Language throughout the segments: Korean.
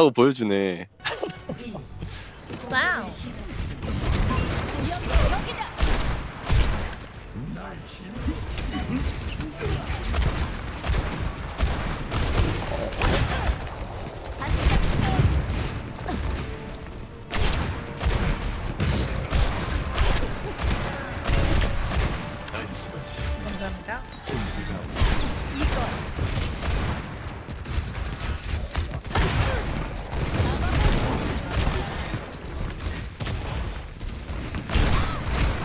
하고 보여주네. 와우. 감사합니다.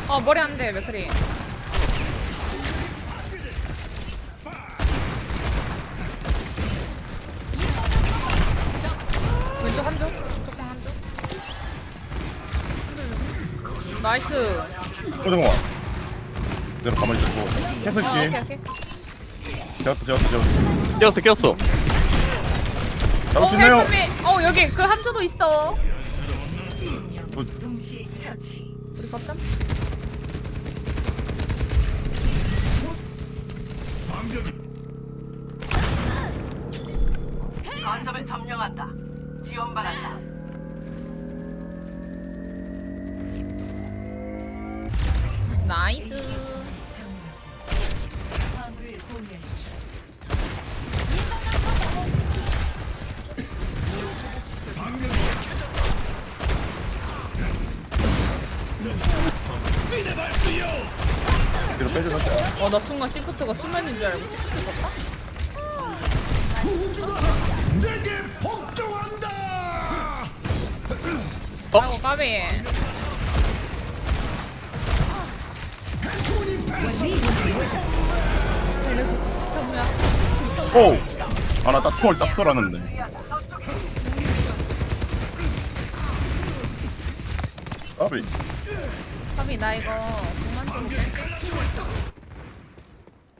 어 머리 안돼 맥크리. 왼쪽 한쪽? 왼쪽 방 한쪽? 나이스. 어 잠깐만 내가 가만히 있고 어, 오케이 캐슬게 오케이 제웠다 제웠다 제웠다 끼었어 끼었어. 잡을 수 어, 있나요? 헬프미. 어 여기 그 한조도 있어. 처치. 우리 거점 거점을 점령한다. 지원 바란다. 나이스 어 나 순간 시프트가 수면인 줄 알고 시프트 썼다? 아이고 까비. 오! 아 나 딱 초월 딱 돌았는데. 아비. 까비 나 이거 공만 좀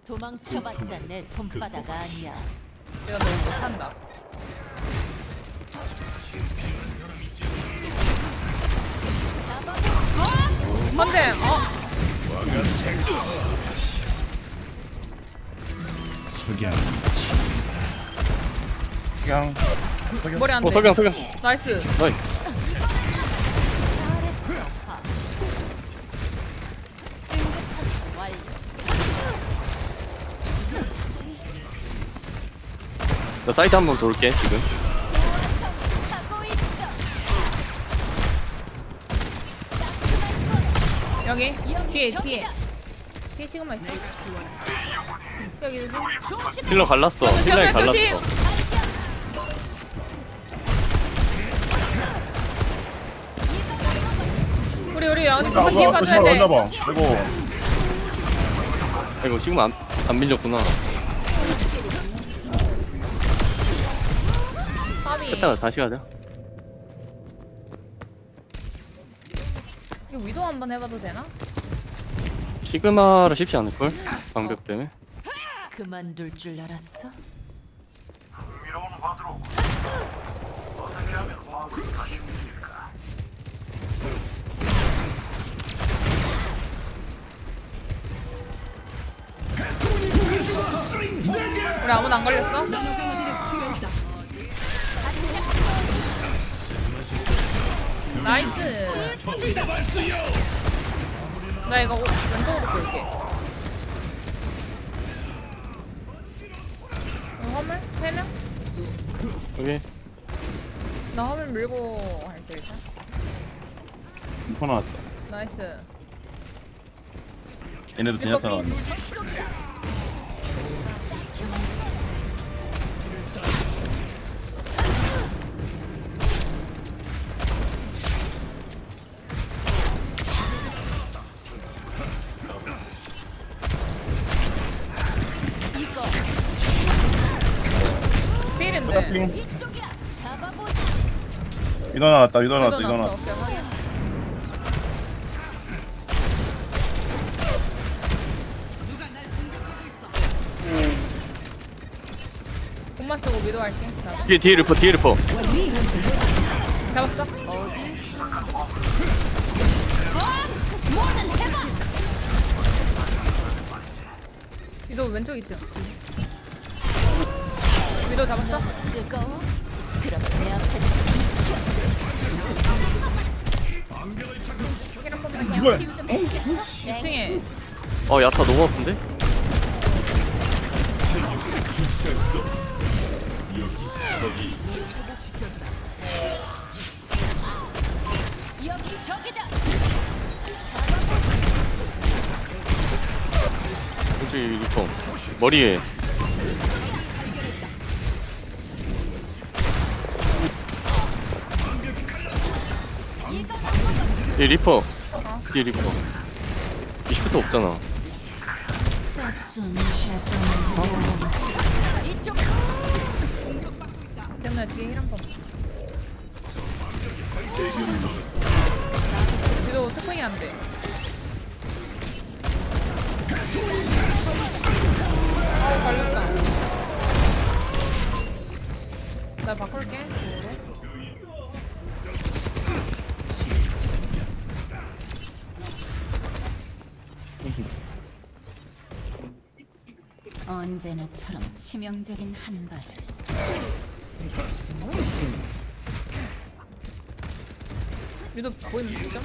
도망쳐봤자 내 손바닥 아니야. 내가 너무 못한다. 헌재 어? 그냥 머리 안 돼. 어 석양 석양. 나이스. 나이. 응 나 사이트 한번 돌게 지금. 여기 뒤에 뒤에 뒤에 지금만 있어 여기 힐러 갈랐어. 조심, 힐러에 조심. 갈랐어. 우리 우리 어디 야 한번 뒤에 뭐야 또 봐줘야 초월 돼 왔나봐 아이고 아이고 지금 안, 안 밀렸구나. 까 비 끝자가 다시 가자. 이거 위도 한번 해봐도 되나? 시그마를 쉽지 않을걸? 방벽 때문에. 그만둘 줄 알았어? 우리 아무도 안 걸렸어? 나이스. 나 이거 오- 왼쪽으로 볼게. 어, 화물? 3명? 여기. 나 화물 밀고 할게 일단. 인포 나왔다. 나이스. 얘네도 제냐타 나왔네 잡아보자. 이도 나왔다 위도 나왔다 났어 나왔다 오케이 확인 공만 쓰고 할게 나도. 뒤에 뒤에 리퍼 뒤에 리퍼. 잡았어 어디? 위도 왼쪽 있죠? 위도 잡았어? 뜨거워? 그럼 내 앞에서 이거야 2층에 어 야타 너무 아픈데? 여기 저기다. 왼쪽에 리퍼 머리에 이 리퍼 뒤에 리퍼 20부터 없잖아. 이거 특징이 안 돼. 언제나처럼 치명적인 한 발을 위도 보이면 되죠?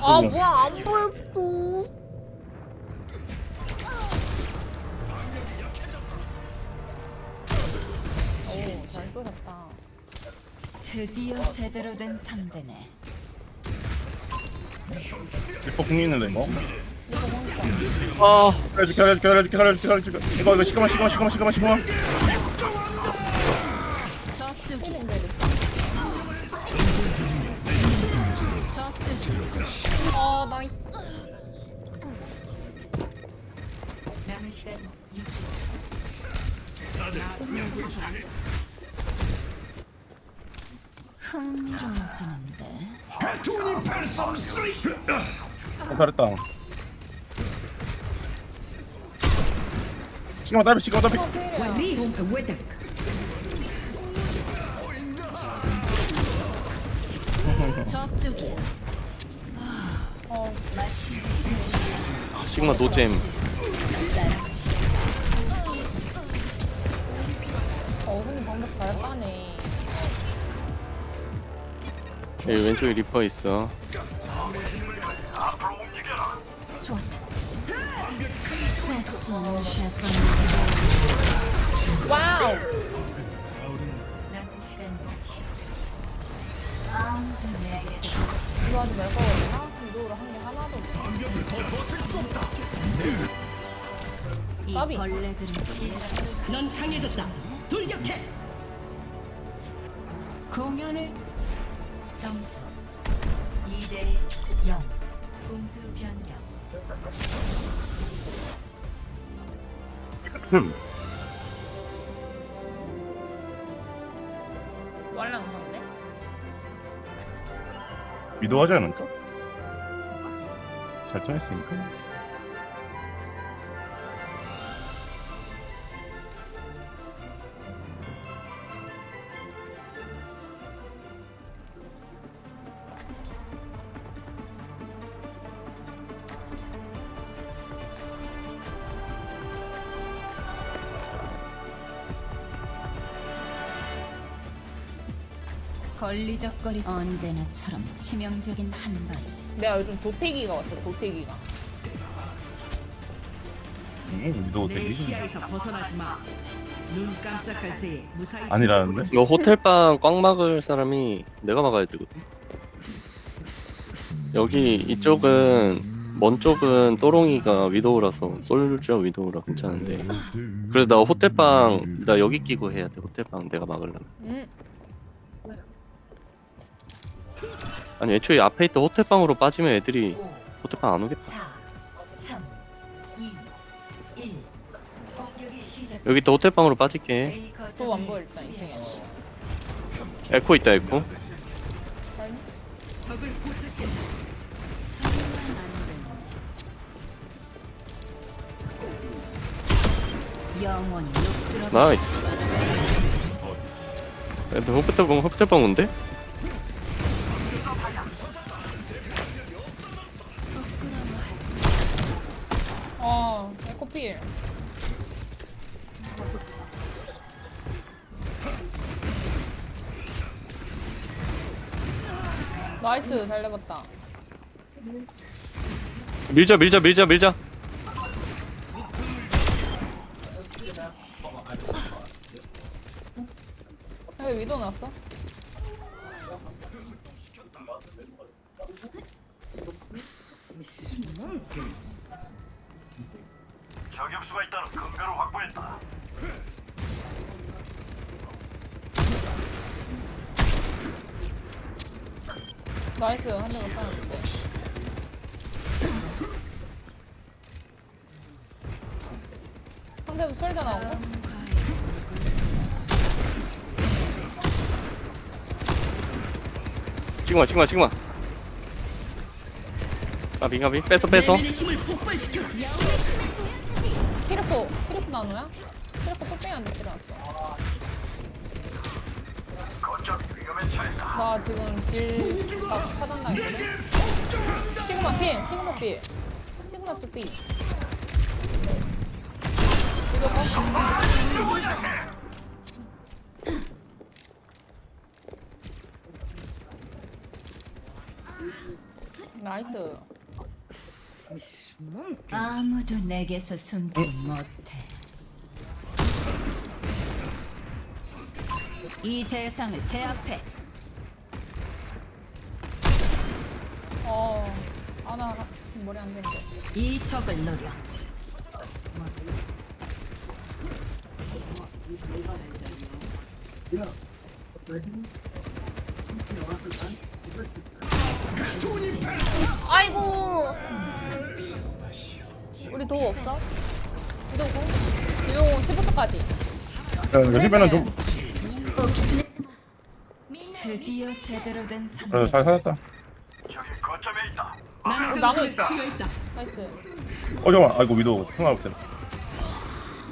아 뭐야 안 보였어. 오 잘 쏘셨다. 드디어 제대로 된 상대네. 리퍼 궁 있는데 이거 아 기다려줄게 기다려줄게 기다려줄게 기다려줄게 이거 이거 시그마 시그마 시그마 시그마 시그마 저쪽이 저쪽이 아 나. 남은 시간 60초. 흥미로워지는데. 어, 잘했다 시그마 딸피 시그마 딸피 저쪽이야. 어 마치 시그마 노잼 어른이 방법 잘 까네. 여기 왼쪽에 리퍼 있어. 와우. 남은 시간 10초. 아무도 내게서 이거 하지 말고 아 이도로 한게 하나도 없어. 이. 벌레들은 넌 강해졌다. 돌격해. 공연을 점수. 2대 0 공수 변경. 흠. 말랑 건데? 위도하지 않을까? 잘 정했으니까 걸리적거리 언제나처럼 치명적인 한 발 내가 요즘 도태기가 왔어 도태기가. 음내 되게 시야에서 벗어나지 마. 눈 깜짝할 새에 무사히 아니라는데? 이거 호텔방 꽉 막을 사람이 내가 막아야 되거든 여기 이쪽은 먼 쪽은 또롱이가 위도우라서 솔저 위도우라 괜찮은데 그래서 나 호텔방 나 여기 끼고 해야 돼 호텔방 내가 막으려면 음. 아니 애초에 앞에 있던 호텔방으로 빠지면 애들이 호텔방 안 오겠다 4 3 2 1 공격이 시작 여기 또 호텔방으로 빠질게 A 또 거점을 보여 일단 수비하십시오. 에코 있다 에코. 정말 안 됐네. 영원히 녹슬어 나이스 애들 호텔방 호텔방 온대? 필. 나이스 잘 내봤다. 밀자 밀자 밀자 밀자 여기 위도 났어? 저격수가 있다는 근거를 확보했다. 나이스 한 대만 따놨는데. 상대도 쏠자 나오고. 시그마 시그마 시그마 가비 가비 뺏어 뺏어 내면의 힘을 폭발시켜라. 키르코 키르코 나노야? 키르코 뽀빼한테 들어왔어. 나 지금 딜막 차단당했거든? 시그마 필! 시그마 필! 시그마 또 필! 이거 봐. 나이스 아무도 내게서 숨지 못해. 이 대상을 제압해. 어 아나 머리 안 되는데 이 적을 노려. 아이고 우리 도우 없어? 도구? 요 10부터까지 야, 이거 힐배는 좀 드디어 제대로 된 그래 상대. 잘 살았다 저기 거점에 있다. 나는 어, 나눠 있어. 튀어 있다. 나이스 어 잠깐만 아이고 위도 승화 못했네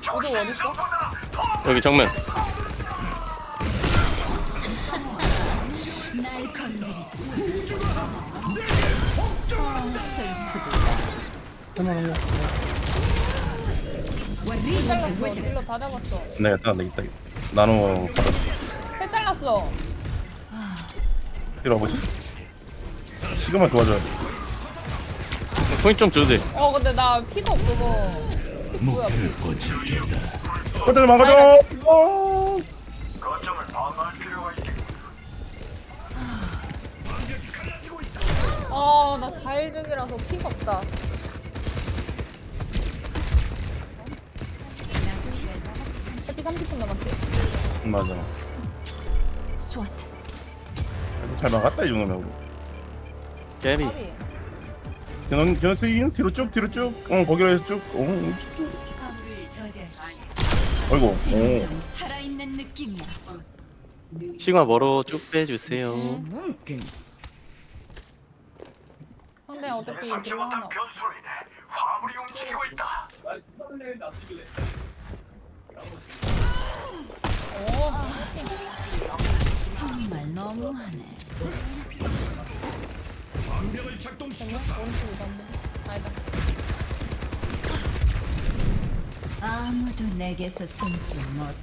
도우 어딨어? 여기 정면 날 건드리지. 어, 슬프다. 힐 잘랐어 딜러 다 잡았어 네 일단 안 되겠다 나노 힐 잘랐어. 이리 와보지. 시그마 도와줘야 돼 포인트 좀 줘도 돼. 어 근데 나 피가 없어서. 19야? 호텔 막아줘 어. 거점을 방어할 필요가 있다. 아나 4일 중이라서 피가 없다. 해피 30분 남았지? 맞아 스와트. 잘 막았다 이 정도면. 까비. 견원 견원 스윙 뒤로 쭉 뒤로 쭉어 거기로 해서 쭉어 쭉쭉. 저지하십시오. 아이고 오 진정 살아있는 느낌이야. 시그마 멀어 쭉 빼주세요. 상대 어차피 예상치 딜러 하나. 오 정말 너무하네. 이던데 아니다 아무도 내게서 숨지 못해.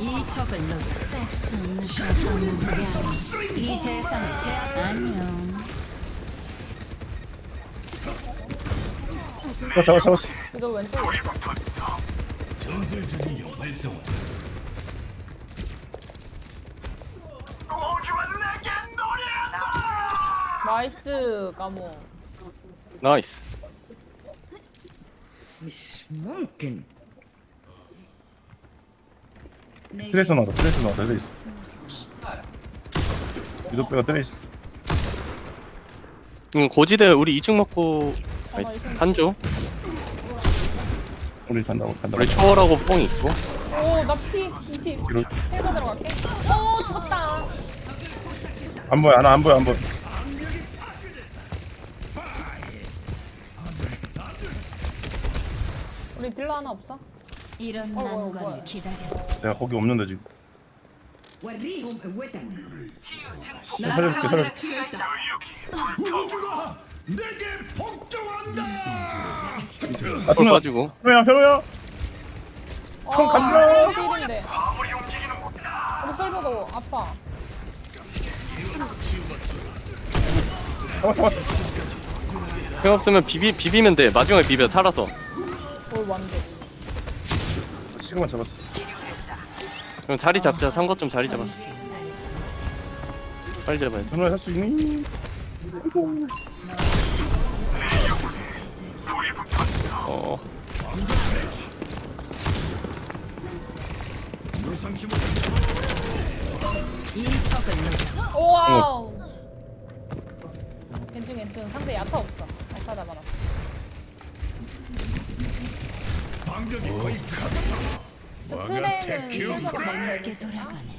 이 적을 노려. 백순 셔터는 그냥 이 대상을 제압. 안녕. 어, 잡았어 잡았어 이거 왼쪽 오지만 내게 노래한다. 나이스 까모. 나이스. 트레이스 나왔다 트레이스 나왔다 트레이스 위도 빼가 트레이스 응 고지대 우리 2층 먹고 어, 나 이승- 한조 우리 간다고 간다고. 우리 초월하고 뽕 있고. 오나 피 20 뒤로 1번 들어갈게. 오 죽었다. 안 보여 안, 안 보여 안 보여. 우리 딜러 하나 없어? 이런 어, 어, 난관을 뭐야. 기다렸지. 내가 거기 없는데 지금. 살려줄게 살려줄게 아볼 정말 빠지고. 현우야 현우야. 형 간다. 못 우리 솔저도 아파. 잡았 잡았어. 형 없으면 비비 비비면 돼. 마지막에 비벼. 살아서. 뭘 완전. 시그마 잡았어. 그럼 자리 잡자. 상거 좀 자리 잡아. 빨리 잡아야 돼 현우야 살수 있니? 어. 이 적을 노려. 와우. 괜찮 괜찮 상대 야타 없어. 야타 잡아놨어. 그 트레는 솔저가 재밌게 돌아가네.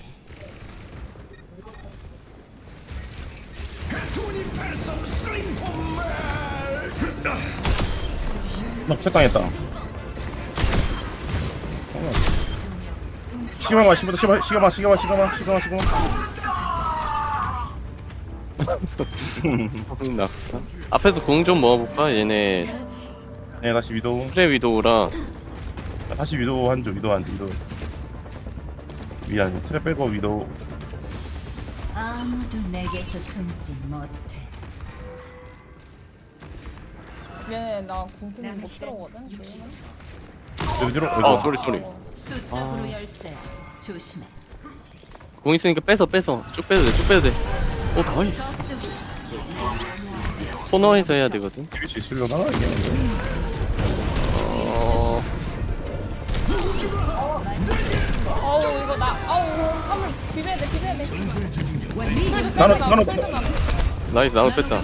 나 부착당했다. 시그마마 시그마 시그마 시그마 시그마 시그마 시그마 시그마. 낙사 앞에서 궁좀 모아볼까? 얘네 네 다시 위도우 트레 위도우랑 다시 위도우 한조 위도우 한조 위도우 미안 트랩 빼고 위도우 아무도 내게서 숨지 못해. 얘네 나 공수는 못 들어오거든. 여기 들어 아 여기 쏘리 쏘리. 수적으로 열쇠. 조심해. 궁 있으니까 뺏어 뺏어 쭉 빼도 돼쭉 빼도 돼오 나이스. 저쪽이 코너에서 해야 되거든. 이길 수 있으려나 이게? 어... 아우 이거 나 아우 화물 비벼야 돼 비벼야 돼. 나는- 솔저 나는- 솔저 나는. 나이스 나도 뺐다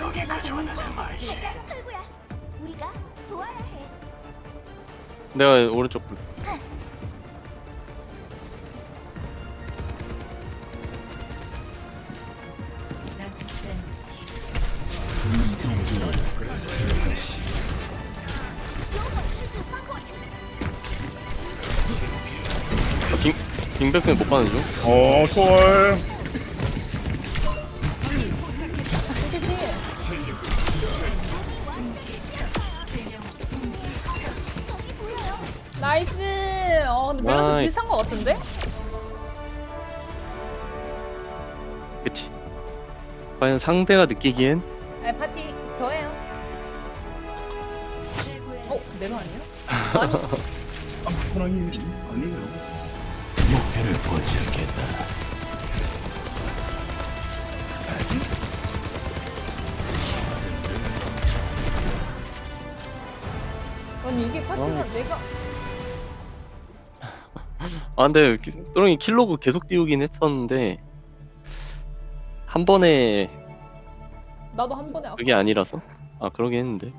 언제나 설구야 우리가 도와야 해. 내가 오른쪽 볼- 아, 빙 빙백은 못 받는 중? 어초 거 같은데? 그치 과연 상대가 느끼기엔 네 파티 저예요. 어 내가 아니야? 사랑이 아니에요 아니 이게 파티가 내가 아 근데 또롱이 킬로그 계속 띄우긴 했었는데 한 번에 나도 한 번에 그게 아니라서? 아 그러긴 했는데